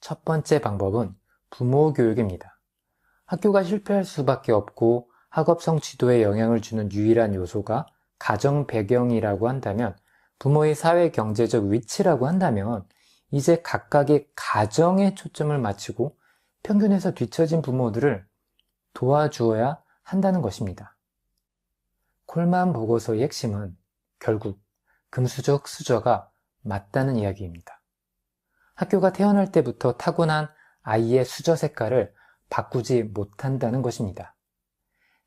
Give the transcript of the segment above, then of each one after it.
첫 번째 방법은 부모 교육입니다. 학교가 실패할 수밖에 없고 학업 성취도에 영향을 주는 유일한 요소가 가정 배경이라고 한다면 부모의 사회 경제적 위치라고 한다면 이제 각각의 가정에 초점을 맞추고 평균에서 뒤처진 부모들을 도와주어야 한다는 것입니다. 콜만 보고서의 핵심은 결국 금수저 수저가 맞다는 이야기입니다. 학교가 태어날 때부터 타고난 아이의 수저 색깔을 바꾸지 못한다는 것입니다.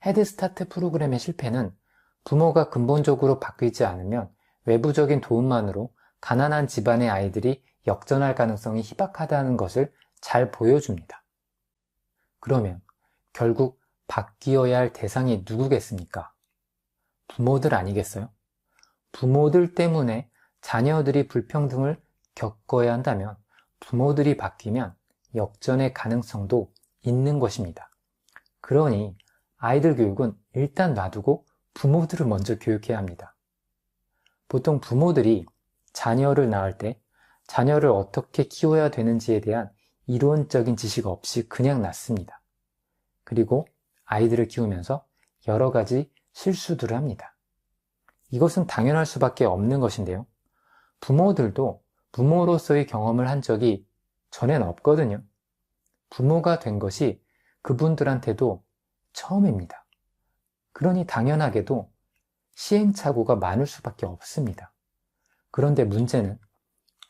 헤드스타트 프로그램의 실패는 부모가 근본적으로 바뀌지 않으면 외부적인 도움만으로 가난한 집안의 아이들이 역전할 가능성이 희박하다는 것을 잘 보여줍니다. 그러면 결국 바뀌어야 할 대상이 누구겠습니까? 부모들 아니겠어요? 부모들 때문에 자녀들이 불평등을 겪어야 한다면 부모들이 바뀌면 역전의 가능성도 있는 것입니다. 그러니 아이들 교육은 일단 놔두고 부모들을 먼저 교육해야 합니다. 보통 부모들이 자녀를 낳을 때 자녀를 어떻게 키워야 되는지에 대한 이론적인 지식 없이 그냥 낳습니다. 그리고 아이들을 키우면서 여러 가지 실수들을 합니다. 이것은 당연할 수밖에 없는 것인데요. 부모들도 부모로서의 경험을 한 적이 전엔 없거든요. 부모가 된 것이 그분들한테도 처음입니다. 그러니 당연하게도 시행착오가 많을 수밖에 없습니다. 그런데 문제는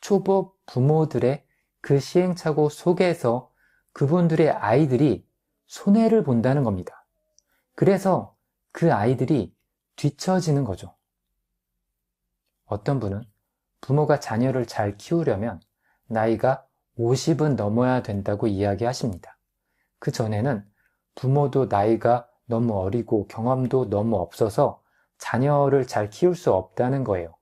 초보 부모들의 그 시행착오 속에서 그분들의 아이들이 손해를 본다는 겁니다. 그래서 그 아이들이 뒤처지는 거죠. 어떤 분은 부모가 자녀를 잘 키우려면 나이가 50은 넘어야 된다고 이야기하십니다. 그 전에는 부모도 나이가 너무 어리고 경험도 너무 없어서 자녀를 잘 키울 수 없다는 거예요.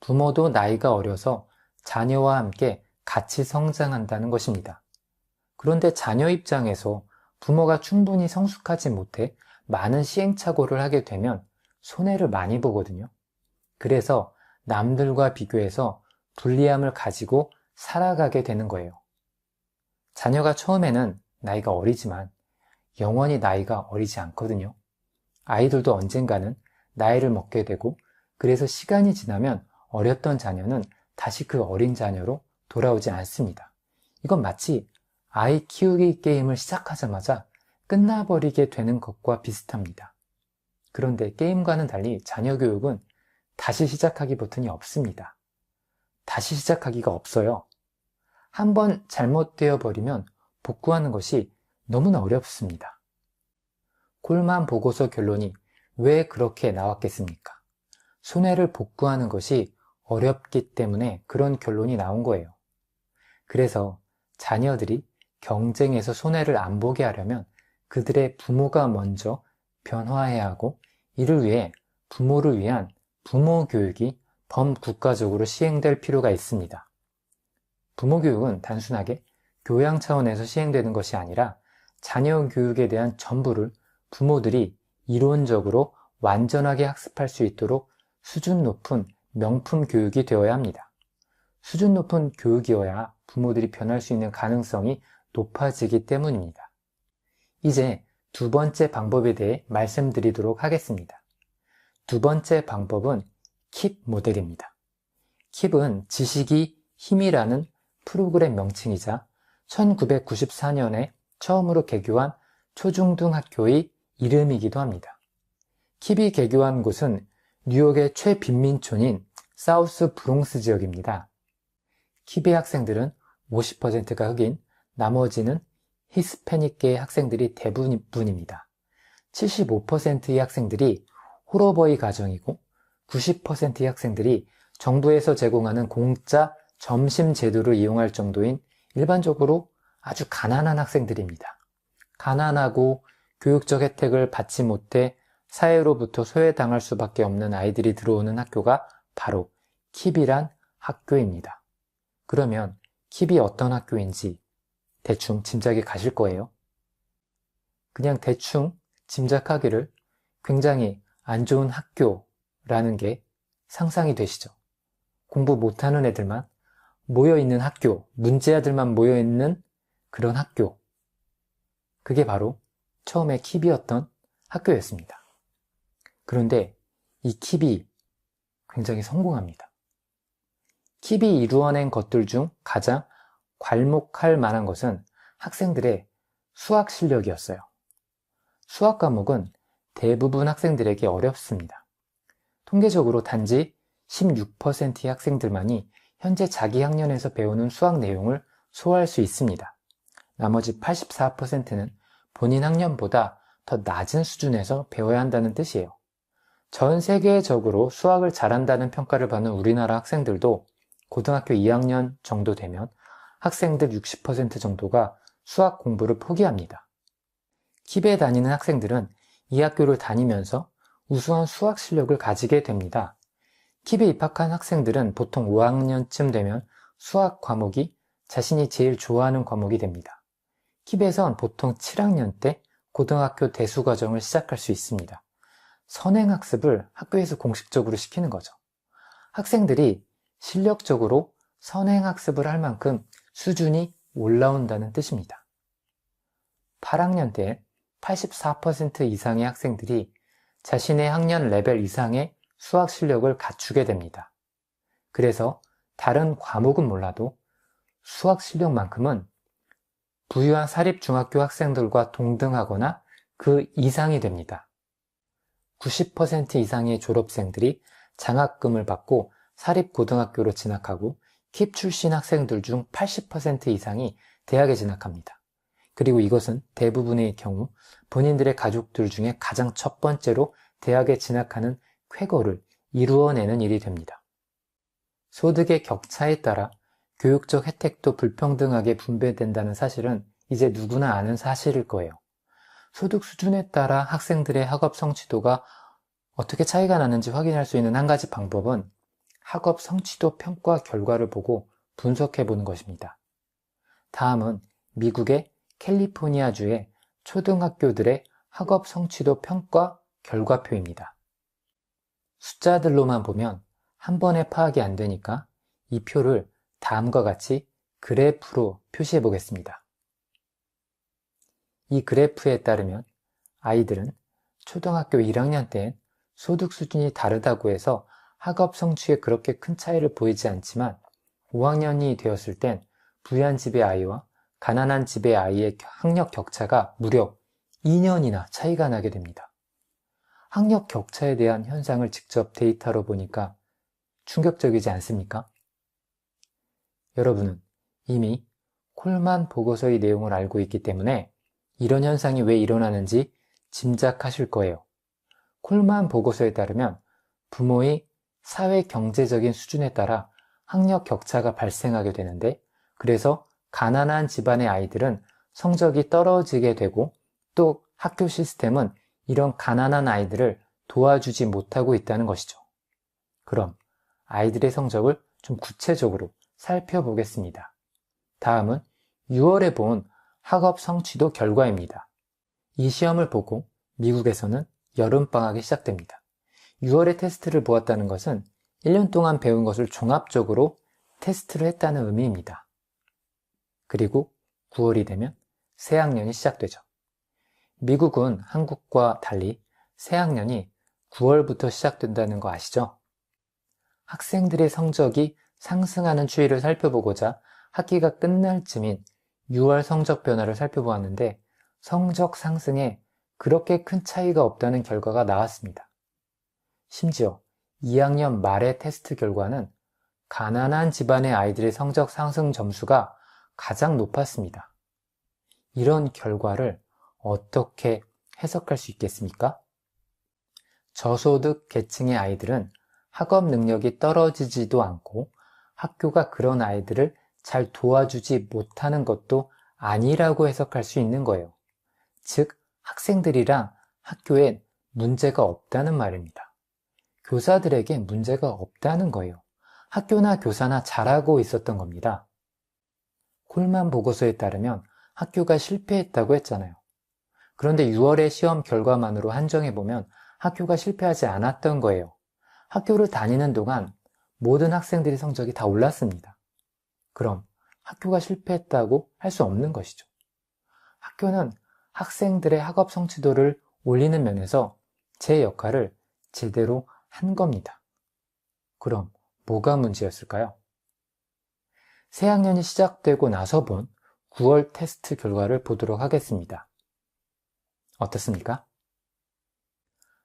부모도 나이가 어려서 자녀와 함께 같이 성장한다는 것입니다. 그런데 자녀 입장에서 부모가 충분히 성숙하지 못해 많은 시행착오를 하게 되면 손해를 많이 보거든요. 그래서 남들과 비교해서 불리함을 가지고 살아가게 되는 거예요. 자녀가 처음에는 나이가 어리지만 영원히 나이가 어리지 않거든요. 아이들도 언젠가는 나이를 먹게 되고 그래서 시간이 지나면 어렸던 자녀는 다시 그 어린 자녀로 돌아오지 않습니다. 이건 마치 아이 키우기 게임을 시작하자마자 끝나버리게 되는 것과 비슷합니다. 그런데 게임과는 달리 자녀 교육은 다시 시작하기 버튼이 없습니다. 다시 시작하기가 없어요. 한번 잘못되어 버리면 복구하는 것이 너무나 어렵습니다. 콜만 보고서 결론이 왜 그렇게 나왔겠습니까? 손해를 복구하는 것이 어렵기 때문에 그런 결론이 나온 거예요. 그래서 자녀들이 경쟁에서 손해를 안 보게 하려면 그들의 부모가 먼저 변화해야 하고 이를 위해 부모를 위한 부모 교육이 범국가적으로 시행될 필요가 있습니다. 부모 교육은 단순하게 교양 차원에서 시행되는 것이 아니라 자녀 교육에 대한 전부를 부모들이 이론적으로 완전하게 학습할 수 있도록 수준 높은 명품 교육이 되어야 합니다. 수준 높은 교육이어야 부모들이 변할 수 있는 가능성이 높아지기 때문입니다. 이제 두 번째 방법에 대해 말씀드리도록 하겠습니다. 두 번째 방법은 킵 모델입니다. 킵은 지식이 힘이라는 프로그램 명칭이자 1994년에 처음으로 개교한 초중등 학교의 이름이기도 합니다. 킵이 개교한 곳은 뉴욕의 최빈민촌인 사우스 브롱스 지역입니다. 킵의 학생들은 50%가 흑인, 나머지는 히스패닉계의 학생들이 대부분입니다. 75%의 학생들이 호러버이 가정이고 90%의 학생들이 정부에서 제공하는 공짜 점심 제도를 이용할 정도인 일반적으로 아주 가난한 학생들입니다. 가난하고 교육적 혜택을 받지 못해 사회로부터 소외당할 수밖에 없는 아이들이 들어오는 학교가 바로 킵이란 학교입니다. 그러면 킵이 어떤 학교인지 대충 짐작이 가실 거예요. 그냥 대충 짐작하기를 굉장히 안 좋은 학교라는 게 상상이 되시죠? 공부 못하는 애들만 모여있는 학교, 문제아들만 모여있는 그런 학교. 그게 바로 처음에 킵이었던 학교였습니다. 그런데 이 킵이 굉장히 성공합니다. 킵이 이루어낸 것들 중 가장 괄목할 만한 것은 학생들의 수학 실력이었어요. 수학 과목은 대부분 학생들에게 어렵습니다. 통계적으로 단지 16%의 학생들만이 현재 자기 학년에서 배우는 수학 내용을 소화할 수 있습니다. 나머지 84%는 본인 학년보다 더 낮은 수준에서 배워야 한다는 뜻이에요. 전 세계적으로 수학을 잘한다는 평가를 받는 우리나라 학생들도 고등학교 2학년 정도 되면 학생들 60% 정도가 수학 공부를 포기합니다. 킵에 다니는 학생들은 이 학교를 다니면서 우수한 수학 실력을 가지게 됩니다. 킵에 입학한 학생들은 보통 5학년쯤 되면 수학 과목이 자신이 제일 좋아하는 과목이 됩니다. 킵에선 보통 7학년 때 고등학교 대수 과정을 시작할 수 있습니다. 선행학습을 학교에서 공식적으로 시키는 거죠. 학생들이 실력적으로 선행학습을 할 만큼 수준이 올라온다는 뜻입니다. 8학년 때 84% 이상의 학생들이 자신의 학년 레벨 이상의 수학 실력을 갖추게 됩니다. 그래서 다른 과목은 몰라도 수학 실력만큼은 부유한 사립중학교 학생들과 동등하거나 그 이상이 됩니다. 90% 이상의 졸업생들이 장학금을 받고 사립고등학교로 진학하고 킵 출신 학생들 중 80% 이상이 대학에 진학합니다. 그리고 이것은 대부분의 경우 본인들의 가족들 중에 가장 첫 번째로 대학에 진학하는 쾌거를 이루어내는 일이 됩니다. 소득의 격차에 따라 교육적 혜택도 불평등하게 분배된다는 사실은 이제 누구나 아는 사실일 거예요. 소득 수준에 따라 학생들의 학업 성취도가 어떻게 차이가 나는지 확인할 수 있는 한 가지 방법은 학업 성취도 평가 결과를 보고 분석해 보는 것입니다. 다음은 미국의 캘리포니아주의 초등학교들의 학업 성취도 평가 결과표입니다. 숫자들로만 보면 한 번에 파악이 안 되니까 이 표를 다음과 같이 그래프로 표시해 보겠습니다. 이 그래프에 따르면 아이들은 초등학교 1학년 때 소득 수준이 다르다고 해서 학업 성취에 그렇게 큰 차이를 보이지 않지만 5학년이 되었을 땐 부유한 집의 아이와 가난한 집의 아이의 학력 격차가 무려 2년이나 차이가 나게 됩니다. 학력 격차에 대한 현상을 직접 데이터로 보니까 충격적이지 않습니까? 여러분은 이미 콜만 보고서의 내용을 알고 있기 때문에 이런 현상이 왜 일어나는지 짐작하실 거예요. 콜만 보고서에 따르면 부모의 사회 경제적인 수준에 따라 학력 격차가 발생하게 되는데 그래서 가난한 집안의 아이들은 성적이 떨어지게 되고 또 학교 시스템은 이런 가난한 아이들을 도와주지 못하고 있다는 것이죠. 그럼 아이들의 성적을 좀 구체적으로 살펴보겠습니다. 다음은 6월에 본 학업 성취도 결과입니다. 이 시험을 보고 미국에서는 여름방학이 시작됩니다. 6월에 테스트를 보았다는 것은 1년 동안 배운 것을 종합적으로 테스트를 했다는 의미입니다. 그리고 9월이 되면 새학년이 시작되죠. 미국은 한국과 달리 새학년이 9월부터 시작된다는 거 아시죠? 학생들의 성적이 상승하는 추이를 살펴보고자 학기가 끝날 쯤인 6월 성적 변화를 살펴보았는데 성적 상승에 그렇게 큰 차이가 없다는 결과가 나왔습니다. 심지어 2학년 말의 테스트 결과는 가난한 집안의 아이들의 성적 상승 점수가 가장 높았습니다. 이런 결과를 어떻게 해석할 수 있겠습니까? 저소득 계층의 아이들은 학업 능력이 떨어지지도 않고 학교가 그런 아이들을 잘 도와주지 못하는 것도 아니라고 해석할 수 있는 거예요. 즉, 학생들이랑 학교에 문제가 없다는 말입니다. 교사들에게 문제가 없다는 거예요. 학교나 교사나 잘하고 있었던 겁니다. 콜만 보고서에 따르면 학교가 실패했다고 했잖아요. 그런데 6월의 시험 결과만으로 한정해보면 학교가 실패하지 않았던 거예요. 학교를 다니는 동안 모든 학생들의 성적이 다 올랐습니다. 그럼 학교가 실패했다고 할 수 없는 것이죠. 학교는 학생들의 학업 성취도를 올리는 면에서 제 역할을 제대로 한 겁니다. 그럼 뭐가 문제였을까요? 새 학년이 시작되고 나서 본 9월 테스트 결과를 보도록 하겠습니다. 어떻습니까?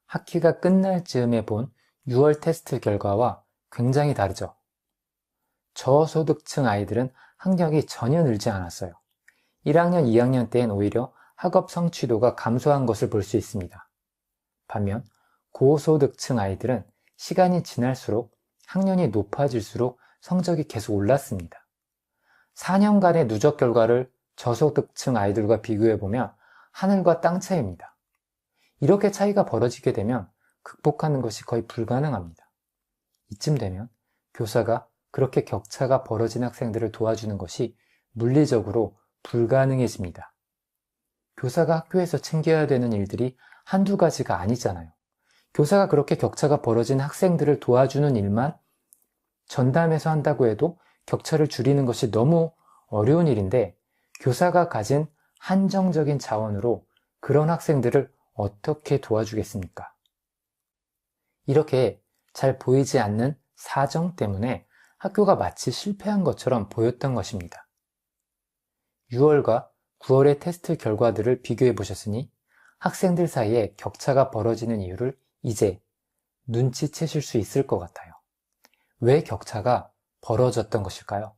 학기가 끝날 즈음에 본 6월 테스트 결과와 굉장히 다르죠. 저소득층 아이들은 학력이 전혀 늘지 않았어요. 1학년, 2학년 때엔 오히려 학업 성취도가 감소한 것을 볼 수 있습니다. 반면 고소득층 아이들은 시간이 지날수록 학년이 높아질수록 성적이 계속 올랐습니다. 4년간의 누적 결과를 저소득층 아이들과 비교해보면 하늘과 땅 차이입니다. 이렇게 차이가 벌어지게 되면 극복하는 것이 거의 불가능합니다. 이쯤 되면 교사가 그렇게 격차가 벌어진 학생들을 도와주는 것이 물리적으로 불가능해집니다. 교사가 학교에서 챙겨야 되는 일들이 한두 가지가 아니잖아요. 교사가 그렇게 격차가 벌어진 학생들을 도와주는 일만 전담해서 한다고 해도 격차를 줄이는 것이 너무 어려운 일인데 교사가 가진 한정적인 자원으로 그런 학생들을 어떻게 도와주겠습니까? 이렇게 잘 보이지 않는 사정 때문에 학교가 마치 실패한 것처럼 보였던 것입니다. 6월과 9월의 테스트 결과들을 비교해 보셨으니 학생들 사이에 격차가 벌어지는 이유를 이제 눈치채실 수 있을 것 같아요. 왜 격차가 벌어졌던 것일까요?